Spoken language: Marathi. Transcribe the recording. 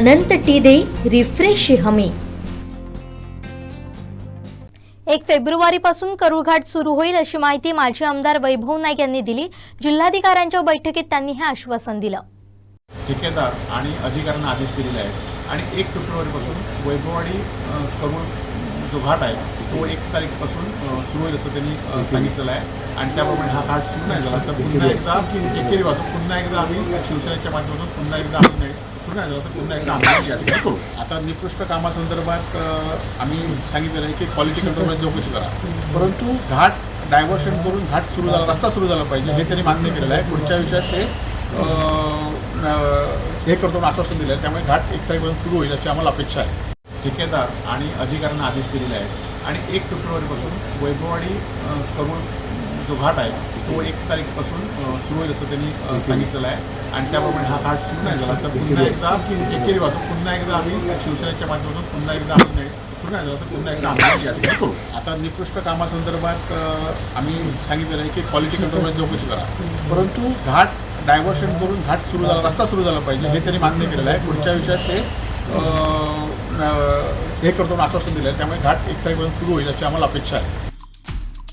अनंत टी दे रिफ्रेश हमी. एक फेब्रुवारीपासून करूळघाट सुरू होईल अशी माहिती माजी आमदार वैभव नाईक यांनी दिली. जिल्हाधिकाऱ्यांच्या बैठकीत त्यांनी हे आश्वासन दिलं. ठेकेदार आणि अधिकाऱ्यांना आदेश दिलेले आहेत. आणि एक फेब्रुवारीपासून वैभववाडी अ, करून जो घाट आहे तो एक तारीखपासून सुरू होईल असं त्यांनी सांगितलेलं आहे. आणि त्याप्रमाणे हा घाट सुरू नाही झाला. तर पुन्हा एकदा एकेरी वाहतो पुन्हा एकदा आम्ही शिवसेनेच्या माध्यमातून पुन्हा एकदा आम्ही नाही सुरू पुन्हा एकदा आम्ही या ठिकाणी करू. आता निकृष्ट कामासंदर्भात आम्ही सांगितलेलं आहे की क्वालिटी कंट्रोलमध्ये चौकशी करा. परंतु घाट डायव्हर्शन करून घाट सुरू झाला रस्ता सुरू झाला पाहिजे हे त्यांनी मान्य केलेलं आहे. पुढच्या विषयात ते हे करतो आश्वासन दिलं आहे. त्यामुळे घाट एक तारीखपासून सुरू होईल अशी आम्हाला अपेक्षा आहे. ठेकेदार आणि अधिकाऱ्यांना आदेश दिलेले आहेत. आणि एक फेब्रुवारीपासून वैभववाडी करून जो घाट आहे तो एक तारीखपासून सुरू होईल असं त्यांनी सांगितलेलं आहे. आणि त्याप्रमाणे हा घाट सुरू नाही झाला तर पुन्हा एकदा एकेरी वाहतो पुन्हा एकदा आम्ही शिवसेनेच्या माध्यमातून पुन्हा एकदा आम्ही सुरू नाही झाला तर पुन्हा एकदा आम्ही या ठिकाणी करू. आता निकृष्ट कामासंदर्भात आम्ही सांगितलेलं आहे की क्वालिटी कंट्रोलमध्ये चौकशी करा. परंतु घाट डायव्हर्शन करून घाट सुरू झाला रस्ता सुरू झाला पाहिजे हे त्यांनी मान्य केलेलं आहे. पुढच्या विषयात ते हे करतो आश्वासन दिलं आहे त्यामुळे घाट एक तारीखपासून सुरू होईल अशी आम्हाला अपेक्षा आहे.